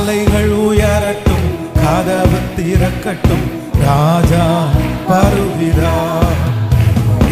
ஆலைகள் உயரட்டும் கதவு திறக்கட்டும் ராஜா வருகிறா.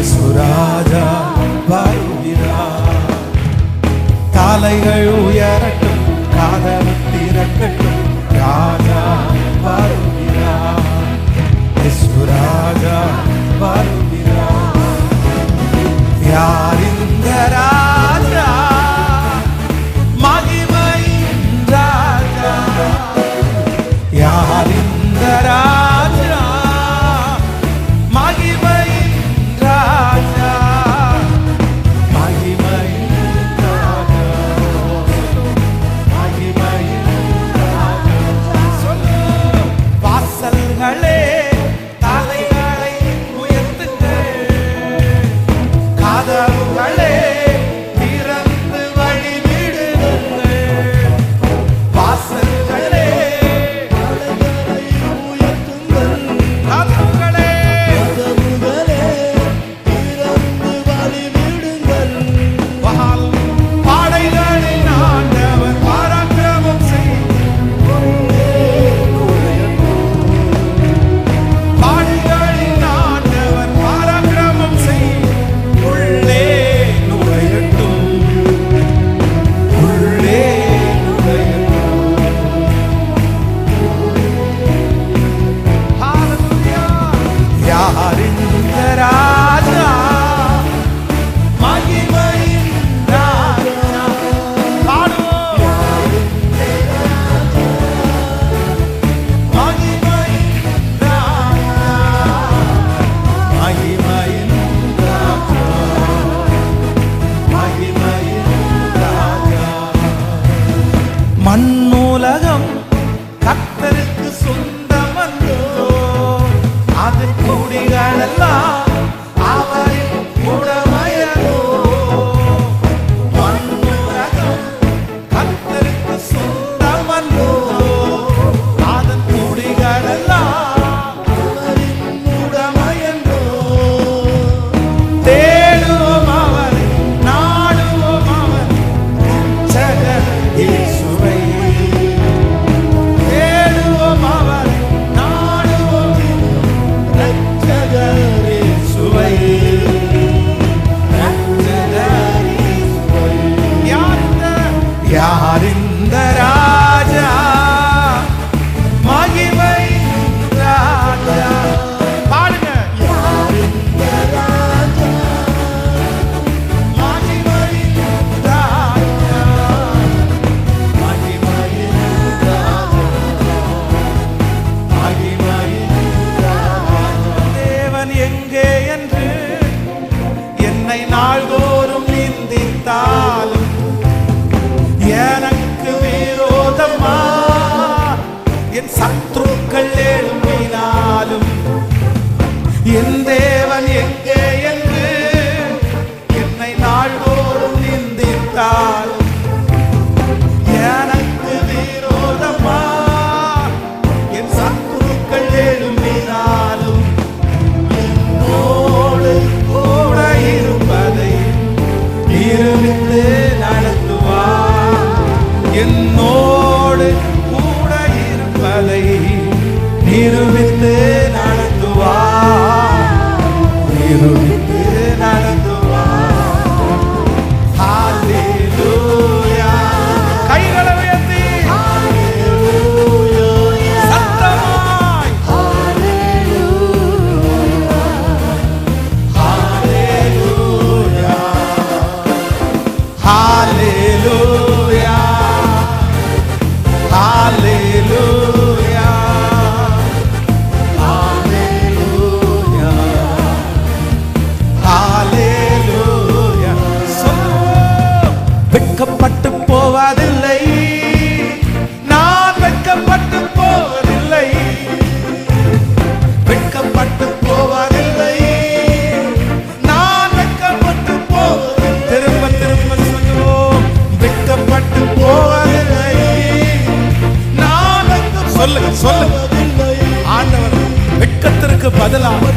இசு ராஜா வருகிறா. தலைகள் quien no வெட்கப்பட்டு போவதில்லை. நான் வெட்கப்பட்டு போவதில்லை. வெட்கப்பட்டு போவதில்லை. நான் வெட்கப்பட்டு போவதில்லை. திரும்ப திரும்ப சொல்லுவோம். வெட்கப்பட்டு போவதில்லை. நான் சொல்லுங்க சொல்லுங்க. ஆண்டவர் வெட்கத்திற்கு பதிலாக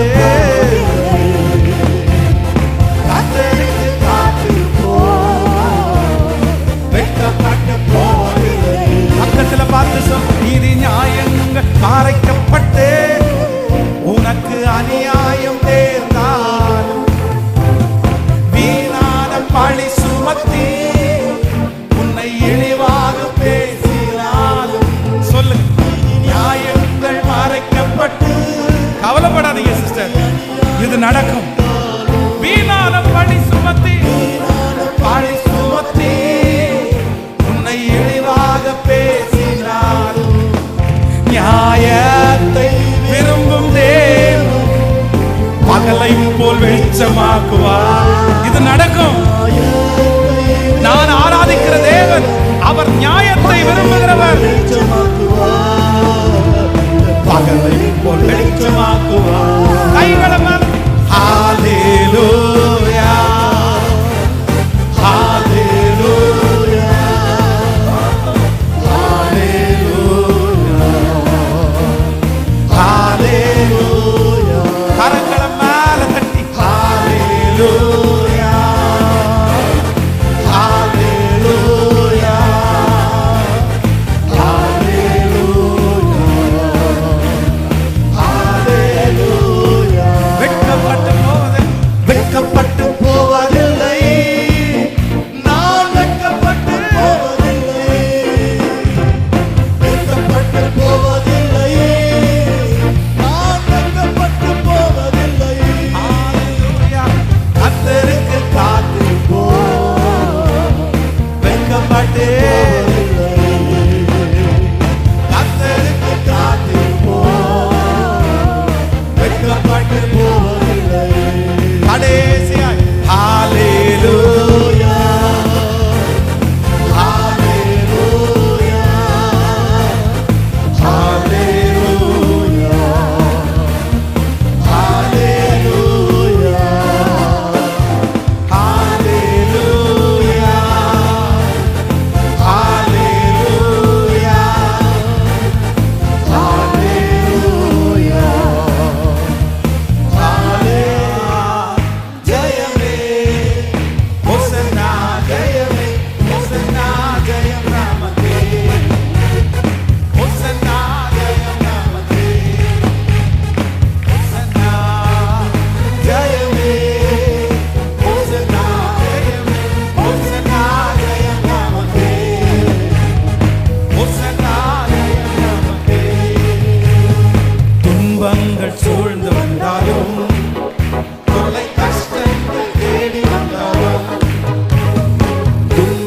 வெட்கப்பட்டு பகலை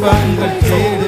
துன்பங்கள் தேடி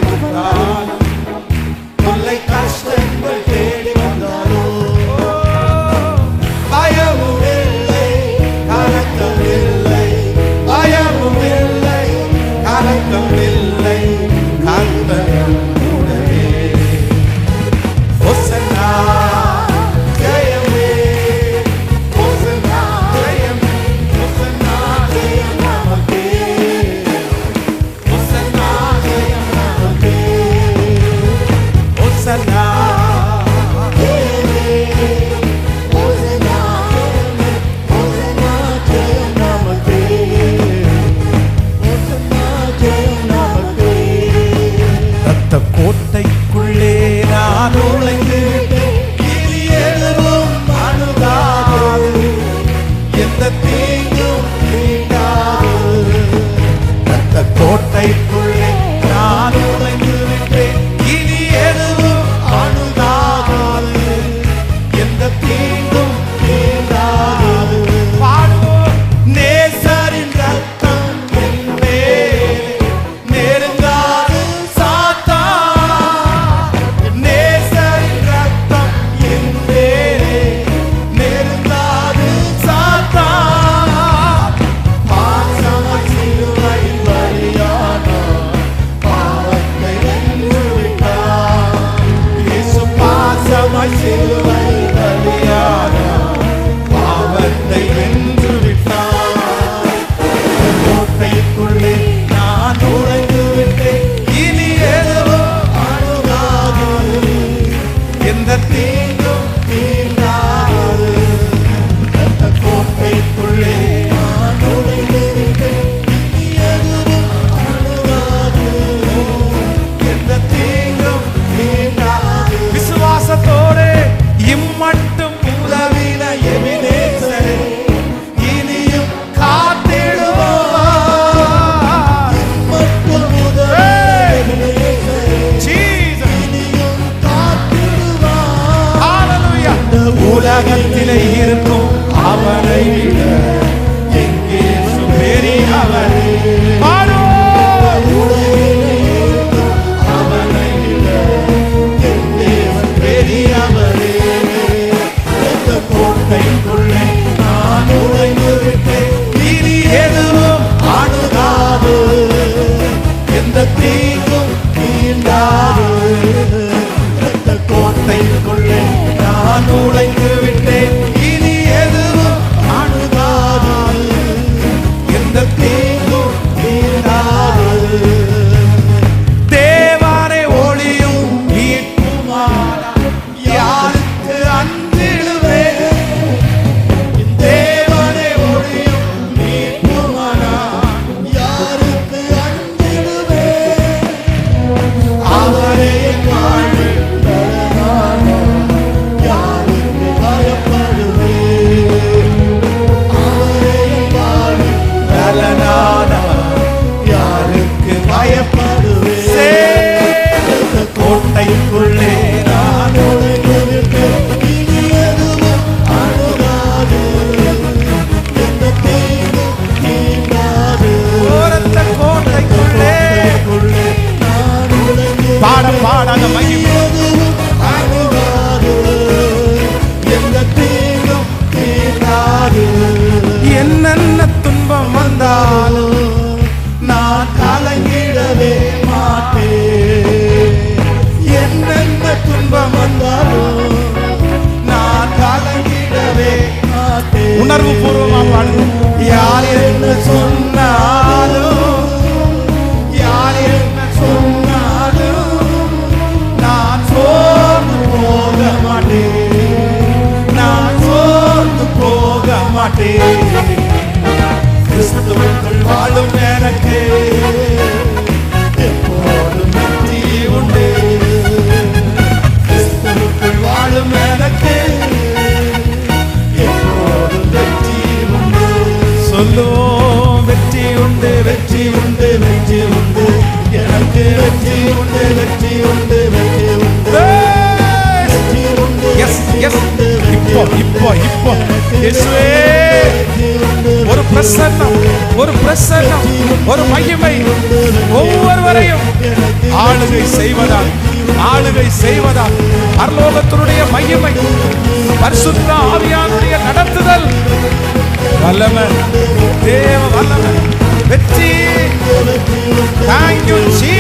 அந்த மகிமை. என்னென்ன துன்பம் வந்தாலும் நான் கலங்கிடவே மாட்டேன். என்னென்ன துன்பம் வந்தாலும் நான் கலங்கிடவே மாட்டேன். உணர்வு பூர்வமா பாடுங்க. யார் என்ன சொன்னாலும் மாட்டேன் கிறிஸ்துவுக்குள் வாழும் எனக்கு எப்போதும் வெற்றி உண்டு. கிறிஸ்துவுக்குள் வாழும் எனக்கு எப்போதும் வெற்றி உண்டு. சொல்லுவோம் வெற்றி உண்டு வெற்றி உண்டு வெற்றி உண்டு. எனக்கு வெற்றி உண்டு வெற்றி உண்டு வெற்றி உண்டு. வெற்றி உண்டு இப்போ இப்போ இப்போ. இயேசுவே பிரசன்னம் ஒரு பிரசன்னம் ஒரு மகிமை ஒவ்வொருவரையும் ஆளுகை செய்வதால் ஆளுகை செய்வதால் பரலோகத்தினுடைய மகிமை பரிசுத்த ஆவியானுடைய நடத்துதல். வல்லமன் தேவ வல்லமை வெற்றி. Thank you ji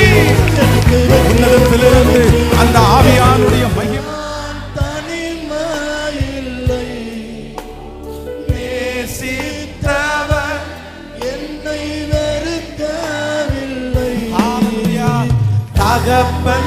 Agappan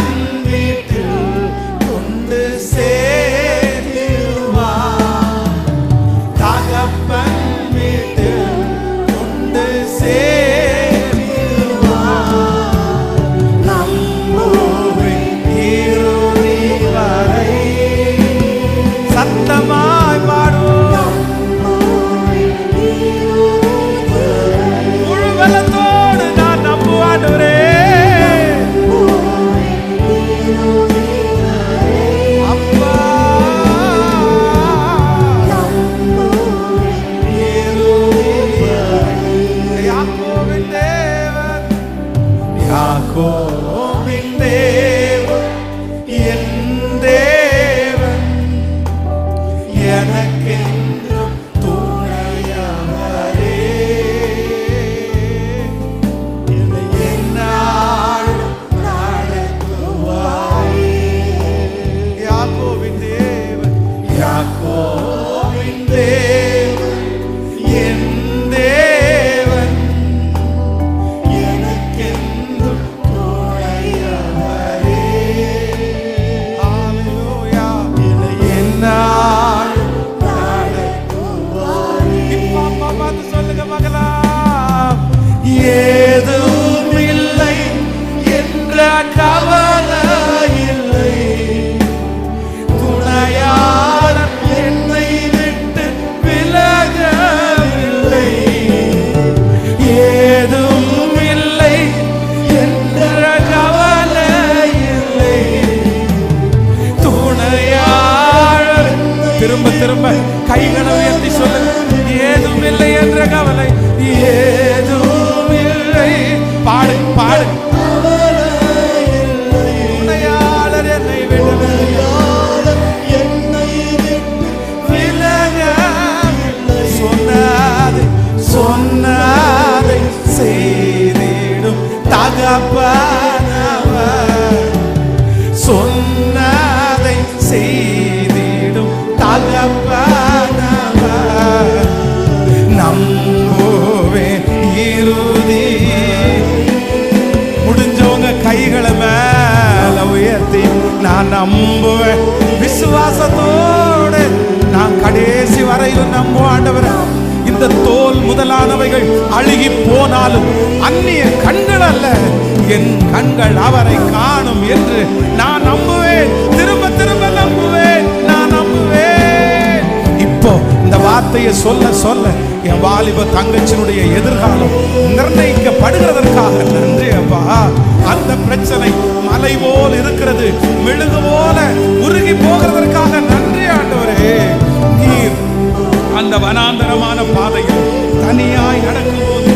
pegaba la முதலானவைகள் அழுகி போனாலும் அந்நிய கண்கள் அல்ல. என் கண்கள் அவரை காணும் என்று நான் நம்புவேன். திரும்ப திரும்ப நம்புவேன். நான் நம்புவேன். இப்போ இந்த வார்த்தையை சொல்ல சொல்ல என் வாலிப தங்கச்சியினுடைய எதிர்காலம் நிர்ணயிக்கப்படுகிறதற்காக நன்றி அப்பா. அந்த பிரச்சனை மலை போல் இருக்கிறது. மெழுகு போல உருகி போகிறதற்காக நன்றி ஆண்டவரே. நீர் அந்த வனாந்தரமான பாதையில் அநியாய் நடக்கும்போது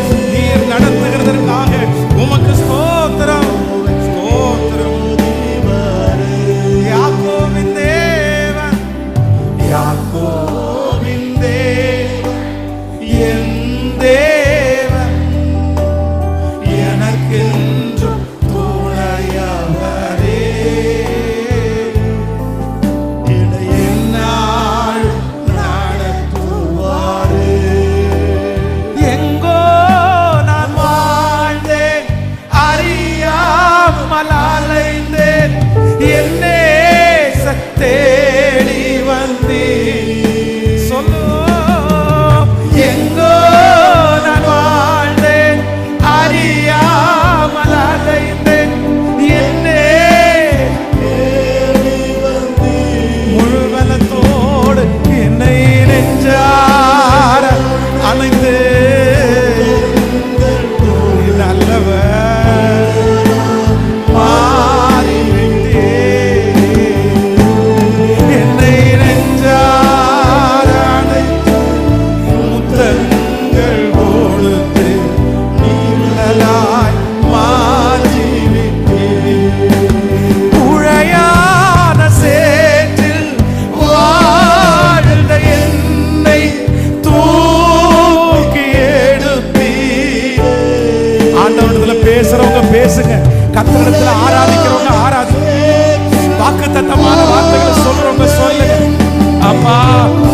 lá.